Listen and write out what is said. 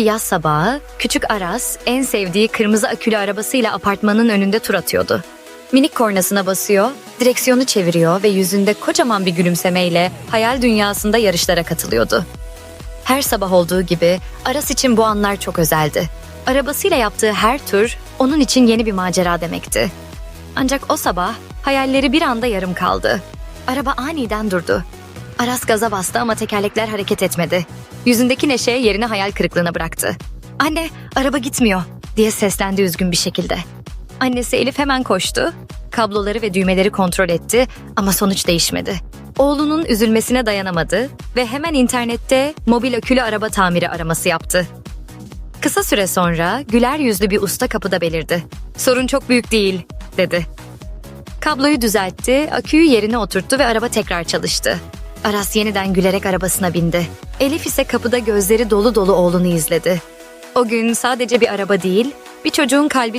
Bir yaz sabahı küçük Aras en sevdiği kırmızı akülü arabasıyla apartmanın önünde tur atıyordu. Minik kornasına basıyor, direksiyonu çeviriyor ve yüzünde kocaman bir gülümsemeyle hayal dünyasında yarışlara katılıyordu. Her sabah olduğu gibi Aras için bu anlar çok özeldi. Arabasıyla yaptığı her tur onun için yeni bir macera demekti. Ancak o sabah hayalleri bir anda yarım kaldı. Araba aniden durdu. Aras gaza bastı ama tekerlekler hareket etmedi. Yüzündeki neşe yerini hayal kırıklığına bıraktı. Anne, araba gitmiyor diye seslendi üzgün bir şekilde. Annesi Elif hemen koştu. Kabloları ve düğmeleri kontrol etti ama sonuç değişmedi. Oğlunun üzülmesine dayanamadı ve hemen internette mobil akülü araba tamiri araması yaptı. Kısa süre sonra güler yüzlü bir usta kapıda belirdi. Sorun çok büyük değil, dedi. Kabloyu düzeltti, aküyü yerine oturttu ve araba tekrar çalıştı. Aras yeniden gülerek arabasına bindi. Elif ise kapıda gözleri dolu dolu oğlunu izledi. O gün sadece bir araba değil, bir çocuğun kalbi de